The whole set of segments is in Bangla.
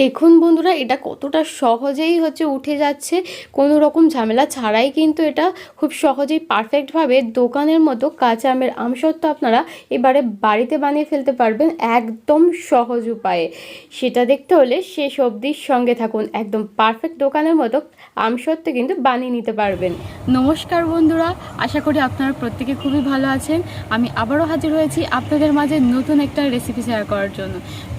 দেখুন বন্ধুরা, এটা কতটা সহজেই হচ্ছে উঠে যাচ্ছে। কোনো রকম ঝামেলা ছাড়াই কিন্তু এটা খুব সহজেই পারফেক্টভাবে দোকানের মতো কাঁচা আমের আমসত্ত্ব আপনারা এবারে বাড়িতে বানিয়ে ফেলতে পারবেন একদম সহজ উপায়ে। সেটা দেখতে হলে শেষ অবধির সঙ্গে থাকুন, একদম পারফেক্ট দোকানের মতো আমসত্ত্ব কিন্তু বানিয়ে নিতে পারবেন। নমস্কার বন্ধুরা, আশা করি আপনারা প্রত্যেকে খুবই ভালো আছেন। আমি আবারও হাজির হয়েছি আপনাদের মাঝে নতুন একটা রেসিপি শেয়ার করার জন্য।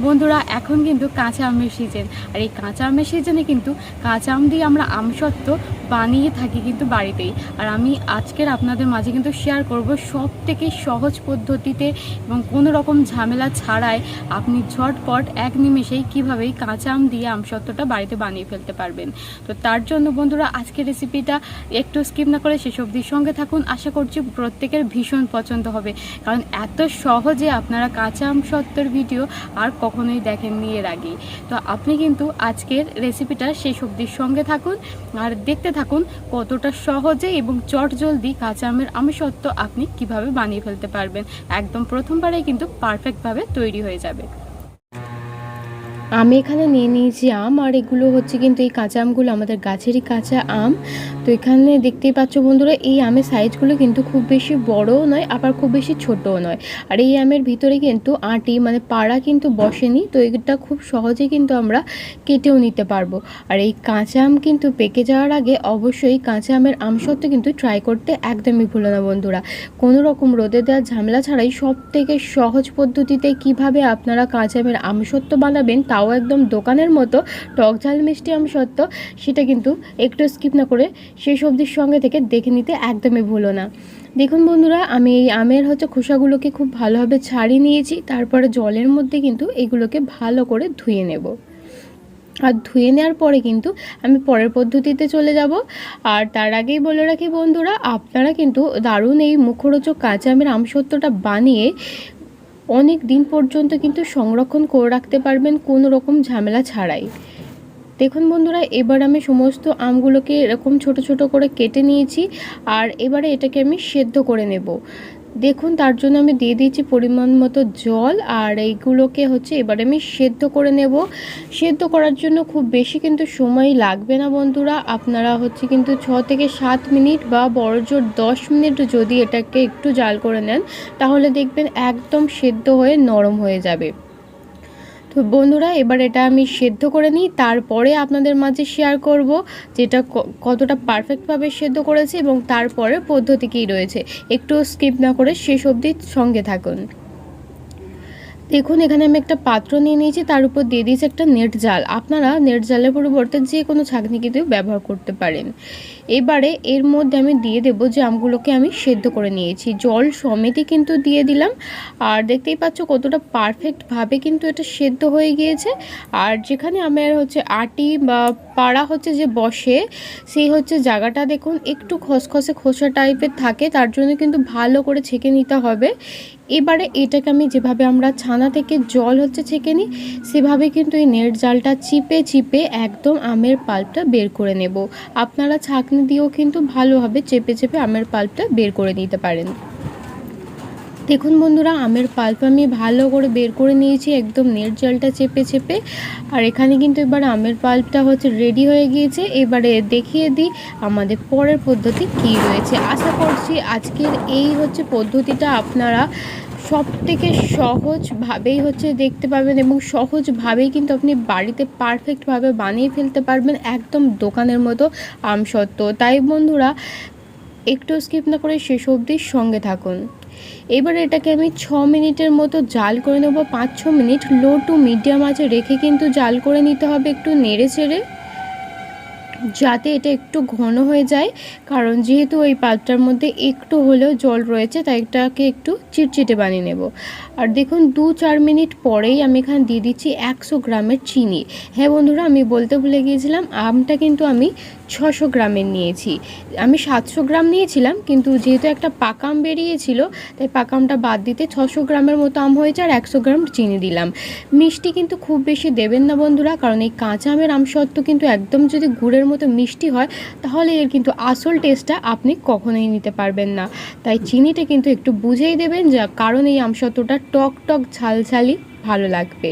বন্ধুরা, এখন কিন্তু কাঁচা আমের সিজন আর এই কাঁচা আমের সিজনে কিন্তু কাঁচা আম দিয়ে আমরা আমসত্ত্ব বানিয়ে থাকি কিন্তু বাড়িতেই। আর আমি আজকের আপনাদের মাঝে কিন্তু শেয়ার করব সব থেকে সহজ পদ্ধতিতে এবং কোনো রকম ঝামেলা ছাড়াই আপনি ঝটপট এক নিমেষেই কীভাবে কাঁচা আম দিয়ে আমসত্ত্বটা বাড়িতে বানিয়ে ফেলতে পারবেন। তো তার জন্য বন্ধুরা আজকের রেসিপিটা একটু স্কিপ না করে শেষ অবধির সঙ্গে থাকুন। আশা করছি প্রত্যেকের ভীষণ পছন্দ হবে। কারণ এত সহজে আপনারা কাঁচা আম সত্ত্বের ভিডিও আর কখনোই দেখেননি এর আগে। তো আপনি কিন্তু আজকের রেসিপিটা সেই সবজির সঙ্গে থাকুন আর দেখতে থাকুন কতটা সহজে এবং চট জলদি কাঁচা আমের আমিষত্ব আপনি কীভাবে বানিয়ে ফেলতে পারবেন। একদম প্রথমবারেই কিন্তু পারফেক্টভাবে তৈরি হয়ে যাবে। আমি এখানে নিয়ে নিয়েছি আম, আর এগুলো হচ্ছে কিন্তু এই কাঁচা আমগুলো, আমাদের গাছেরই কাঁচা আম। তো এখানে দেখতেই পাচ্ছ বন্ধুরা, এই আমের সাইজগুলো কিন্তু খুব বেশি বড়ও নয়, আবার খুব বেশি ছোটও নয়। আর এই আমের ভিতরে কিন্তু আটি মানে পাড়া কিন্তু বসেনি, তো এটা খুব সহজে কিন্তু আমরা কেটেও নিতে পারব। আর এই কাঁচা আম কিন্তু পেকে যাওয়ার আগে অবশ্যই কাঁচা আমের আমসত্ত্ব কিন্তু ট্রাই করতে একদমই ভুলো না বন্ধুরা। কোনো রকম রোদে দেওয়ার ঝামেলা ছাড়াই সব থেকে সহজ পদ্ধতিতে কীভাবে আপনারা কাঁচা আমের আমসত্ত্ব বানাবেন, তাও একদম দোকানের মতো, টক ঝাল মিষ্টি আমসত্ত্ব সেটা কিন্তু একটু স্কিপ না করে শেষ অবধির সঙ্গে থেকে দেখে নিতে একদমই ভুলো না। দেখুন বন্ধুরা, আমি এই আমের হচ্ছে খোসাগুলোকে খুব ভালোভাবে ছাড়িয়ে নিয়েছি, তারপরে জলের মধ্যে কিন্তু এগুলোকে ভালো করে ধুয়ে নেব। আর ধুয়ে নেওয়ার পরে কিন্তু আমি পরের পদ্ধতিতে চলে যাব। আর তার আগেই বলে রাখি বন্ধুরা, আপনারা কিন্তু দারুণ এই মুখরোচক কাঁচা আমের আমসত্ত্বটা বানিয়ে অনেক দিন পর্যন্ত কিন্তু সংরক্ষণ করে রাখতে পারবেন কোনো রকম ঝামেলা ছাড়াই। দেখুন বন্ধুরা, এবার আমি সমস্ত আমগুলোকে এরকম ছোট ছোট করে কেটে নিয়েছি, আর এবারে এটাকে আমি সেদ্ধ করে নেব। দেখুন, তার জন্য আমি দিয়ে দিয়েছি পরিমাণ মতো জল, আর এইগুলোকে হচ্ছে এবার আমি সেদ্ধ করে নেব। সেদ্ধ করার জন্য খুব বেশি কিন্তু সময় লাগবে না বন্ধুরা। আপনারা হচ্ছে কিন্তু ছ থেকে সাত মিনিট বা বড় জোর দশ মিনিট যদি এটাকে একটু জাল করে নেন, তাহলে দেখবেন একদম সেদ্ধ হয়ে নরম হয়ে যাবে। তো বন্ধুরা, এবার এটা আমি সেদ্ধ করে নিই। তারপরে আপনাদের মাঝে শেয়ার করব যেটা কতটা পারফেক্টভাবে সেদ্ধ করেছে এবং তারপরে পদ্ধতি কী রয়েছে। একটু স্কিপ না করে শেষ অবধি সঙ্গে থাকুন। দেখুন, এখানে আমি একটা পাত্র নিয়ে নিয়েছি, তার উপর দিয়ে দিয়েছি একটা নেট জাল। আপনারা নেট জালের পরিবর্তে যে কোনো ছাঁকনি কিন্তু ব্যবহার করতে পারেন। এবারে এর মধ্যে আমি দিয়ে দেব যে আমগুলোকে আমি সেদ্ধ করে নিয়েছি। জল সমেতই কিন্তু দিয়ে দিলাম। আর দেখতেই পাচ্ছ কতটা পারফেক্টভাবে কিন্তু এটা সেদ্ধ হয়ে গিয়েছে। আর যেখানে আমার হচ্ছে আটি বা পাড়া হচ্ছে যে বসে, সেই হচ্ছে জায়গাটা দেখুন, একটু খসখসে খোসা টাইপের থাকে, তার জন্য কিন্তু ভালো করে ছেঁকে নিতে হবে। এবারে এটাকে আমি যেভাবে আমরা ছানা থেকে জল হচ্ছে ছেঁকে নিই, সেভাবে কিন্তু এই নেট জালটা চিপে চিপে একদম আমের পাল্পটা বের করে নেব। আপনারা ছাঁকনি দিয়েও কিন্তু ভালোভাবে চেপে চেপে আমের পাল্পটা বের করে নিতে পারেন। দেখুন বন্ধুরা, আমের পাল্প আমি ভালো করে বের করে নিয়েছি, একদম নেট জলটা চেপে চেপে। আর এখানে কিন্তু এবার আমের পাল্পটা হচ্ছে রেডি হয়ে গিয়েছে। এবারে দেখিয়ে দিই আমাদের পরের পদ্ধতি কি রয়েছে। আশা করছি আজকের এই হচ্ছে পদ্ধতিটা আপনারা সব থেকে সহজভাবেই হচ্ছে দেখতে পাবেন এবং সহজভাবেই কিন্তু আপনি বাড়িতে পারফেক্টভাবে বানিয়ে ফেলতে পারবেন একদম দোকানের মতো আমসত্ত্ব তাই বন্ধুরা, একটু স্কিপ না করে শেষ অবধির সঙ্গে থাকুন। এবার এটাকে আমি ছ মিনিটের মতো জাল করে নেব, পাঁচ ছ মিনিট লো টু মিডিয়াম আঁচে রেখে কিন্তু জাল করে নিতে হবে একটু নেড়ে চেড়ে, যাতে এটা একটু ঘন হয়ে যায়। কারণ যেহেতু ওই পাত্রটার মধ্যে একটু হলেও জল রয়েছে, তাই এটাকে একটু চিটচিটে বানিয়ে নেব। আর দেখুন, দু চার মিনিট পরেই আমি এখানে দিয়ে দিচ্ছি একশো গ্রামের চিনি। হ্যাঁ বন্ধুরা, আমি বলতে ভুলে গিয়েছিলাম, আমটা কিন্তু আমি ছশো গ্রামের নিয়েছি। আমি সাতশো গ্রাম নিয়েছিলাম, কিন্তু যেহেতু একটা পাকাম বেরিয়েছিল, তাই পাকামটা বাদ দিতে ছশো গ্রামের মতো আম হয়েছে আর একশো গ্রাম চিনি দিলাম। মিষ্টি কিন্তু খুব বেশি দেবেন না বন্ধুরা, কারণ এই কাঁচা আমের আমসত্ত্ব কিন্তু একদম যদি গুড়ের মতো মিষ্টি হয়, তাহলে এর কিন্তু আসল টেস্টটা আপনি কখনোই নিতে পারবেন না। তাই চিনিটা কিন্তু একটু বুঝেই দেবেন, যা কারণ এই আমসত্ত্বটা টক টক ঝাল ঝালি ভালো লাগবে।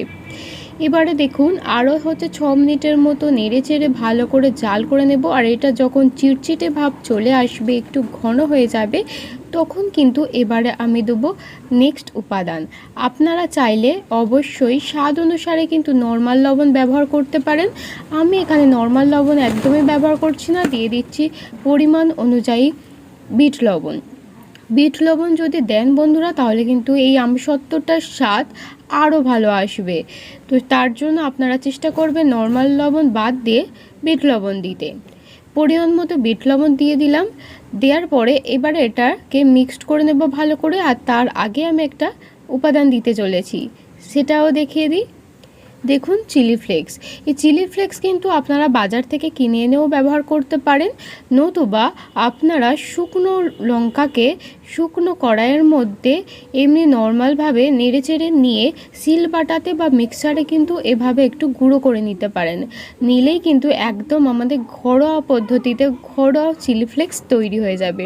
এবারে দেখুন, আরও হচ্ছে ছ মিনিটের মতো নেড়ে চেড়ে ভালো করে জাল করে নেব। আর এটা যখন চিটচিটে ভাব চলে আসবে, একটু ঘন হয়ে যাবে, তখন কিন্তু এবারে আমি দেবো নেক্সট উপাদান। আপনারা চাইলে অবশ্যই স্বাদ অনুসারে কিন্তু নর্মাল লবণ ব্যবহার করতে পারেন। আমি এখানে নর্মাল লবণ একদমই ব্যবহার করছি না, দিয়ে দিচ্ছি পরিমাণ অনুযায়ী বিট লবণ। বিট লবণ যদি দেন বন্ধুরা, তাহলে কিন্তু এই আমসত্ত্বটার স্বাদ আরও ভালো আসবে। তো তার জন্য আপনারা চেষ্টা করবেন নর্মাল লবণ বাদ দিয়ে বিট লবণ দিতে। পরিমাণ মতো বিট লবণ দিয়ে দিলাম। দেওয়ার পরে এবারে এটাকে মিক্সড করে নেব ভালো করে, আর তার আগে আমি একটা উপাদান দিতে চলেছি। সেটাও দেখিয়ে দিই। দেখুন চিলি ফ্লেক্স এই চিলি ফ্লেক্স কিন্তু আপনারা বাজার থেকে কিনে এনেও ব্যবহার করতে পারেন। নতুবা আপনারা শুকনো লঙ্কাকে শুকনো কড়াইয়ের মধ্যে এমনি নর্মালভাবে নেড়ে চেড়ে নিয়ে সিল বাটাতে বা মিক্সারে কিন্তু এভাবে একটু গুঁড়ো করে নিতে পারেন। নিলেই কিন্তু একদম আমাদের ঘরোয়া পদ্ধতিতে ঘরোয়া চিলি ফ্লেক্স তৈরি হয়ে যাবে।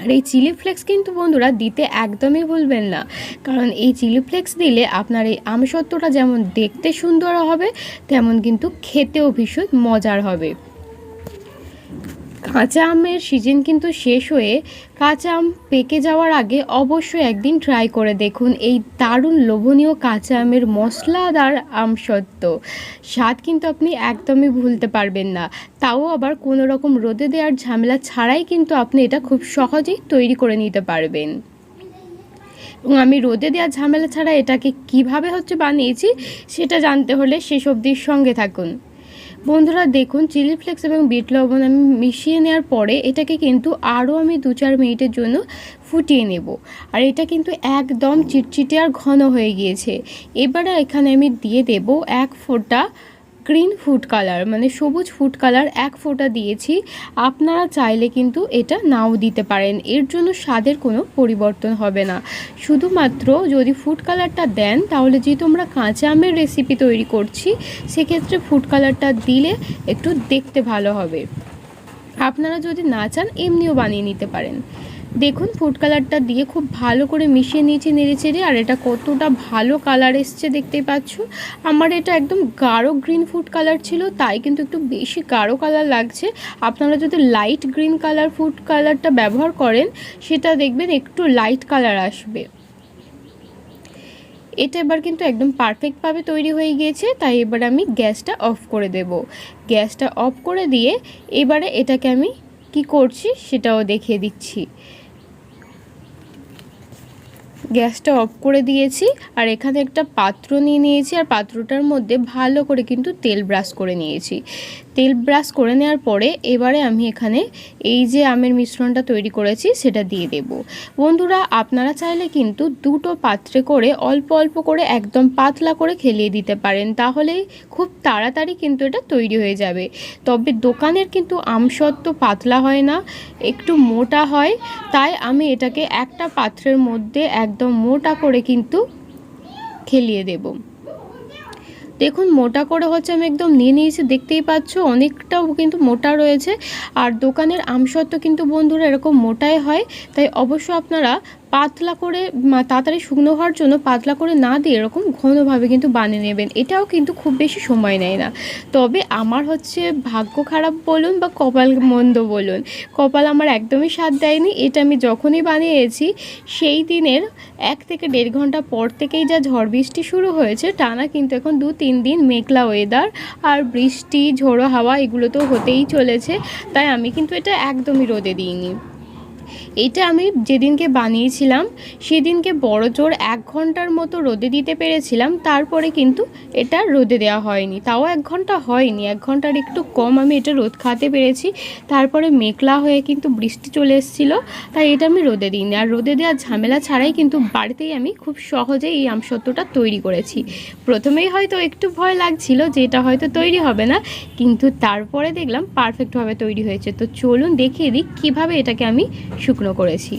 আর এই চিলি ফ্লেক্স কিন্তু বন্ধুরা দিতে একদমই ভুলবেন না। কারণ এই চিলি ফ্লেক্স দিলে আপনার এই আমসত্বটা যেমন দেখতে সুন্দর হবে, তেমন কিন্তু খেতেও ভীষণ মজার হবে। কাঁচা আমের সিজন কিন্তু শেষ হয়ে কাঁচা আম পেকে যাওয়ার আগে অবশ্যই একদিন ট্রাই করে দেখুন। এই দারুণ লোভনীয় কাঁচা আমের মশলাদার আমসত্ত্ব স্বাদ কিন্তু আপনি একদমই ভুলতে পারবেন না। তাও আবার কোনো রকম রোদে দেওয়ার ঝামেলা ছাড়াই কিন্তু আপনি এটা খুব সহজেই তৈরি করে নিতে পারবেন। এবং আমি রোদে দেওয়ার ঝামেলা ছাড়া এটাকে কীভাবে হচ্ছে বানিয়েছি, সেটা জানতে হলে শেষ অবধির সঙ্গে থাকুন। বন্ধুরা দেখুন চিলি ফ্লেক্স এবং বিট লবণ আমি মিশিয়ে নেওয়ার পরে এটাকে কিন্তু আরও আমি দু চার মিনিটের জন্য ফুটিয়ে নেব। আর এটা কিন্তু একদম চিটচিটে আর ঘন হয়ে গিয়েছে। এবারে এখানে আমি দিয়ে দেব এক ফোঁটা গ্রিন ফুড কালার মানে সবুজ ফুড কালার এক ফোঁটা দিয়েছি। আপনারা চাইলে কিন্তু এটা নাও দিতে পারেন। এর জন্য স্বাদের কোনো পরিবর্তন হবে না। শুধুমাত্র যদি ফুড কালারটা দেন, তাহলে যেহেতু আমরা কাঁচা আমের রেসিপি তৈরি করছি, সেক্ষেত্রে ফুড কালারটা দিলে একটু দেখতে ভালো হবে। আপনারা যদি না চান, এমনিও বানিয়ে নিতে পারেন। দেখুন ফুড কালারটা দিয়ে খুব ভালো করে মিশিয়ে নিয়েছি নেড়ে চেড়ে, আর এটা কতটা ভালো কালার এসছে দেখতেই পাচ্ছ। আমার এটা একদম গাঢ় গ্রিন ফুড কালার ছিল, তাই কিন্তু একটু বেশি গাঢ় কালার লাগছে। আপনারা যদি লাইট গ্রিন কালার ফুড কালারটা ব্যবহার করেন, সেটা দেখবেন একটু লাইট কালার আসবে। এটা এবার কিন্তু একদম পারফেক্টভাবে তৈরি হয়ে গিয়েছে, তাই এবার আমি গ্যাসটা অফ করে দেব। গ্যাসটা অফ করে দিয়ে এবারে এটাকে আমি কি করছি, সেটাও দেখিয়ে দিচ্ছি। গ্যাসটা অফ করে দিয়েছি আর এখানে একটা পাত্র নিয়ে নিয়েছি আর পাত্রটার মধ্যে ভালো করে কিন্তু তেল ব্রাশ করে নিয়েছি। তেল ব্রাশ করে নেওয়ার পরে এবারে আমি এখানে এই যে আমের মিশ্রণটা তৈরি করেছি, সেটা দিয়ে দেব। বন্ধুরা, আপনারা চাইলে কিন্তু দুটো পাত্রে করে অল্প অল্প করে একদম পাতলা করে খেলিয়ে দিতে পারেন। তাহলে খুব তাড়াতাড়ি কিন্তু এটা তৈরি হয়ে যাবে। তবে দোকানের কিন্তু আমসত্ত্ব পাতলা হয় না, একটু মোটা হয়। তাই আমি এটাকে একটা পাত্রের মধ্যে একদম মোটা করে কিন্তু খেলিয়ে দেবো। দেখুন, মোটা করে হচ্ছে আমি একদম নিয়ে নিয়েছি, দেখতেই পাচ্ছ, অনেকটাও কিন্তু মোটা রয়েছে। আর দোকানের আমসত্ত্ব কিন্তু বন্ধুরা এরকম মোটাই হয়, তাই অবশ্য আপনারা পাতলা করে তাড়াতাড়ি শুকনো হওয়ার জন্য পাতলা করে না দিয়ে এরকম ঘনভাবে কিন্তু বানিয়ে নেবেন। এটাও কিন্তু খুব বেশি সময় নেয় না। তবে আমার হচ্ছে ভাগ্য খারাপ বলুন বা কপাল মন্দ বলুন, কপাল আমার একদমই স্বাদ দেয়নি। এটা আমি যখনই বানিয়েছি, সেই দিনের এক থেকে দেড় ঘণ্টা পর থেকেই যা ঝড় বৃষ্টি শুরু হয়েছে, টানা কিন্তু এখন দু তিন দিন মেঘলা ওয়েদার আর বৃষ্টি, ঝোড়ো হাওয়া এগুলো তো হতেই চলেছে। তাই আমি কিন্তু এটা একদমই রোদে দিইনি। এটা আমি যেদিনকে বানিয়েছিলাম, সেদিনকে বড় জোর এক ঘণ্টার মতো রোদে দিতে পেরেছিলাম, তারপরে কিন্তু এটা রোদে দেওয়া হয়নি। তাও এক ঘণ্টা হয়নি, এক ঘণ্টার একটু কম আমি এটা রোদ খাতে পেরেছি। তারপরে মেঘলা হয়ে কিন্তু বৃষ্টি চলে এসেছিল, তাই এটা আমি রোদে দিইনি। আর রোদে দেওয়ার ঝামেলা ছাড়াই কিন্তু বাড়িতেই আমি খুব সহজেই এই আমসত্ত্বটা তৈরি করেছি। প্রথমেই হয়তো একটু ভয় লাগছিল যে এটা হয়তো তৈরি হবে না, কিন্তু তারপরে দেখলাম পারফেক্টভাবে তৈরি হয়েছে। তো চলুন দেখিয়ে দিই কীভাবে এটাকে আমি শুকনো করেছি।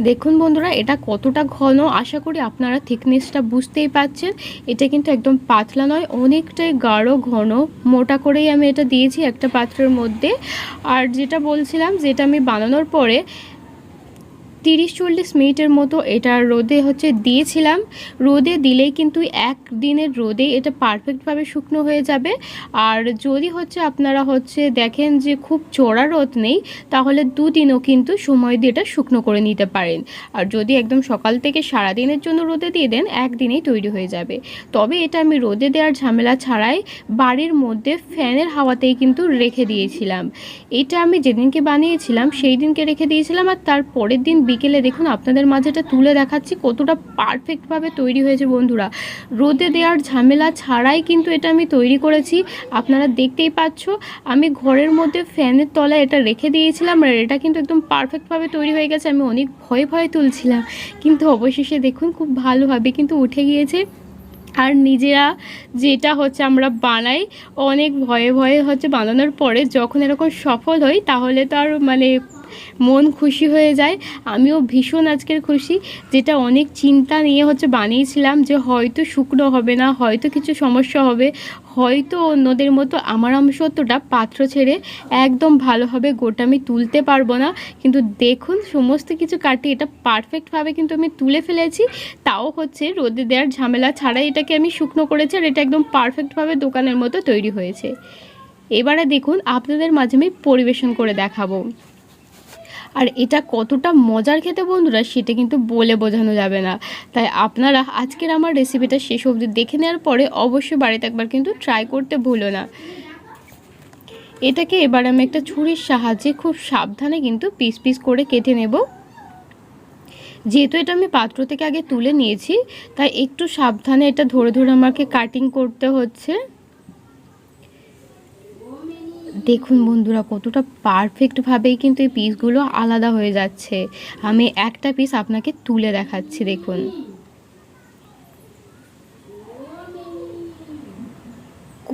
দেখুন বন্ধুরা, এটা কতটা ঘন, আশা করি আপনারা থিকনেসটা বুঝতেই পাচ্ছেন এটা কিন্তু একদম পাতলা নয়, অনেকটাই গাঢ়, ঘন। মোটা করেই আমি এটা দিয়েছি একটা পাত্রের মধ্যে। আর যেটা বলছিলাম, যেটা আমি বানানোর পরে তিরিশ চল্লিশ মিনিটের মতো এটা রোদে হচ্ছে দিয়েছিলাম। রোদে দিলেই কিন্তু এক দিনের রোদে এটা পারফেক্টভাবে শুকনো হয়ে যাবে। আর যদি হচ্ছে আপনারা হচ্ছে দেখেন যে খুব চড়া রোদ নেই, তাহলে দুদিনও কিন্তু সময় দিয়ে এটা শুকনো করে নিতে পারেন। আর যদি একদম সকাল থেকে সারা দিনের জন্য রোদে দিয়ে দেন, একদিনেই তৈরি হয়ে যাবে। তবে এটা আমি রোদে দেওয়ার ঝামেলা ছাড়াই বাড়ির মধ্যে ফ্যানের হাওয়াতেই কিন্তু রেখে দিয়েছিলাম। এটা আমি যেদিনকে বানিয়েছিলাম সেই দিনকে রেখে দিয়েছিলাম আর তার পরের দিন বিকেলে দেখুন আপনাদের মাঝে এটা তুলে দেখাচ্ছি কতটা পারফেক্টভাবে তৈরি হয়েছে বন্ধুরা। রোদে দেওয়ার ঝামেলা ছাড়াই কিন্তু এটা আমি তৈরি করেছি। আপনারা দেখতেই পাচ্ছ, আমি ঘরের মধ্যে ফ্যানের তলায় এটা রেখে দিয়েছিলাম আর এটা কিন্তু একদম পারফেক্টভাবে তৈরি হয়ে গেছে, আমি অনেক ভয়ে ভয়ে তুলছিলাম। কিন্তু অবশেষে দেখুন খুব ভালোভাবে কিন্তু উঠে গিয়েছে। আর নিজেরা যেটা হচ্ছে আমরা বানাই, অনেক ভয়ে ভয়ে হচ্ছে বানানোর পরে যখন এরকম সফল হই, তাহলে তো আর মানে মন খুশি হয়ে যায়। আমিও ভীষণ আজকের খুশি। যেটা অনেক চিন্তা নিয়ে হচ্ছে বানিয়েছিলাম যে হয়তো শুকনো হবে না, হয়তো কিছু সমস্যা হবে, হয়তো অন্যদের মতো আমার অংশত্বটা পাত্র ছেড়ে একদম ভালোভাবে গোটা আমি তুলতে পারব না। কিন্তু দেখুন সমস্ত কিছু কাটিয়ে এটা পারফেক্টভাবে কিন্তু আমি তুলে ফেলেছি। তাও হচ্ছে রোদে দেওয়ার ঝামেলা ছাড়াই এটাকে আমি শুকনো করেছি আর এটা একদম পারফেক্টভাবে দোকানের মতো তৈরি হয়েছে। এবারে দেখুন আপনাদের মাঝে আমি পরিবেশন করে দেখাবো। আর এটা কতটা মজার খেতে বন্ধুরা সেটা কিন্তু বলে বোঝানো যাবে না। তাই আপনারা আজকের আমার রেসিপিটা শেষ অবধি দেখে নেওয়ার পরে অবশ্যই বাড়িতে একবার কিন্তু ট্রাই করতে ভুলো না। এটাকে এবার আমি একটা ছুরির সাহায্যে খুব সাবধানে কিন্তু পিস পিস করে কেটে নেব। যেহেতু এটা আমি পাত্র থেকে আগে তুলে নিয়েছি, তাই একটু সাবধানে এটা ধরে ধরে আমাকে কাটিং করতে হচ্ছে। দেখুন বন্ধুরা, কতটা পারফেক্টভাবেই কিন্তু এই পিসগুলো আলাদা হয়ে যাচ্ছে। আমি একটা পিস আপনাকে তুলে দেখাচ্ছি, দেখুন।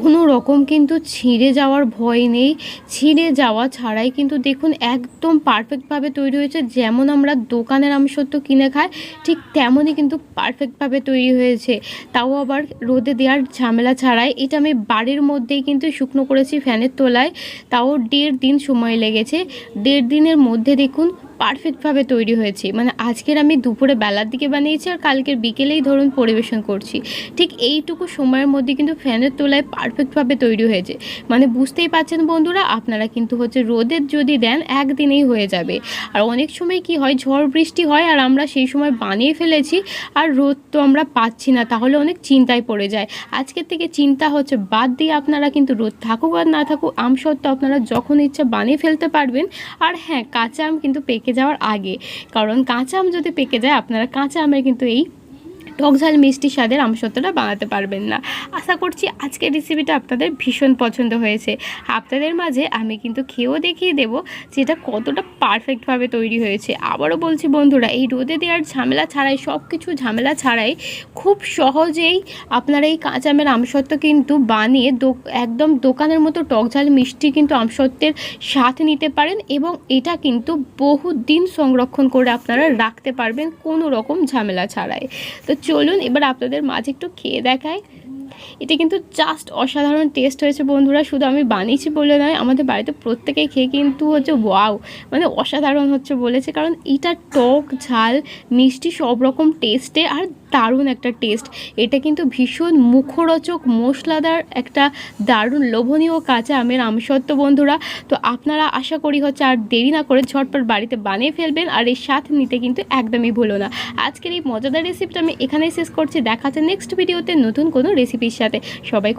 কোনো রকম কিন্তু ছিঁড়ে যাওয়ার ভয় নেই। ছিঁড়ে যাওয়া ছাড়াই কিন্তু দেখুন একদম পারফেক্টভাবে তৈরি হয়েছে। যেমন আমরা দোকানের আমসত্ব কিনে খাই, ঠিক তেমনই কিন্তু পারফেক্টভাবে তৈরি হয়েছে। তাও আবার রোদে দেওয়ার ঝামেলা ছাড়াই। এটা আমি বাড়ির মধ্যেই কিন্তু শুকনো করেছি ফ্যানের তলায়। তাও দেড় দিন সময় লেগেছে। দেড় দিনের মধ্যে দেখুন পারফেক্টভাবে তৈরি হয়েছে। মানে আজকের আমি দুপুরে বেলার দিকে বানিয়েছি আর কালকের বিকেলেই ধরুন পরিবেশন করছি। ঠিক এইটুকু সময়ের মধ্যে কিন্তু ফ্যানের তলায় পারফেক্টভাবে তৈরি হয়েছে। মানে বুঝতেই পারছেন বন্ধুরা, আপনারা কিন্তু হচ্ছে রোদের যদি দেন একদিনেই হয়ে যাবে। আর অনেক সময় কি হয়, ঝড় বৃষ্টি হয় আর আমরা সেই সময় বানিয়ে ফেলেছি আর রোদ তো আমরা পাচ্ছি না, তাহলে অনেক চিন্তায় পড়ে যায়। আজকের থেকে চিন্তা হচ্ছে বাদ দিয়ে আপনারা কিন্তু রোদ থাকুক আর না থাকুক, আম সত্ত্বেও আপনারা যখন ইচ্ছা বানিয়ে ফেলতে পারবেন। আর হ্যাঁ কাঁচা আম কিন্তু পেকে যাওয়ার আগে। কারণ কাঁচা আম যদি পেকে যায় আপনারা কাঁচা আমের কিন্তু এই টক ঝাল মিষ্টি স্বাদের আমসত্বটা বানাতে পারবেন না। আশা করছি আজকের রেসিপিটা আপনাদের ভীষণ পছন্দ হয়েছে। আপনাদের মাঝে আমি কিন্তু খেয়েও দেখিয়ে দেবো যে এটা কতটা পারফেক্টভাবে তৈরি হয়েছে। আবারও বলছি বন্ধুরা, এই রোদে দেওয়ার ঝামেলা ছাড়াই সব কিছু ঝামেলা ছাড়াই খুব সহজেই আপনারা এই কাঁচা আমের আমসত্ব কিন্তু বানিয়ে একদম দোকানের মতো টক ঝাল মিষ্টি কিন্তু আমসত্বের স্বাদ নিতে পারেন এবং এটা কিন্তু বহু দিন সংরক্ষণ করে আপনারা রাখতে পারবেন কোনো রকম ঝামেলা ছাড়াই। তো চলুন, এবার আপনাদের মাঝে একটু খেয়ে দেখাই। এটা কিন্তু জাস্ট অসাধারণ টেস্ট হয়েছে বন্ধুরা। শুধু আমি বানিয়েছি বলে নয়, আমাদের বাড়িতে প্রত্যেকেই খেয়ে কিন্তু হচ্ছে ওয়াও মানে অসাধারণ হচ্ছে বলেছে। কারণ এটা টক ঝাল, মিষ্টি সব রকম টেস্টে আর দারুণ একটা টেস্ট এটা কিন্তু ভীষণ মুখরোচক, মশলাদার একটা দারুণ লোভনীয় কাঁচা আমের আমসত্ব বন্ধুরা। তো আপনারা আশা করি হচ্ছে আর দেরি না করে ঝটপট বাড়িতে বানিয়ে ফেলবেন আর এর স্বাদ নিতে কিন্তু একদমই ভুলো না। আজকের এই মজাদার রেসিপিটা আমি এখানেই শেষ করছি। দেখাচ্ছে নেক্সট ভিডিওতে নতুন কোনো রেসিপির সাথে। সবাই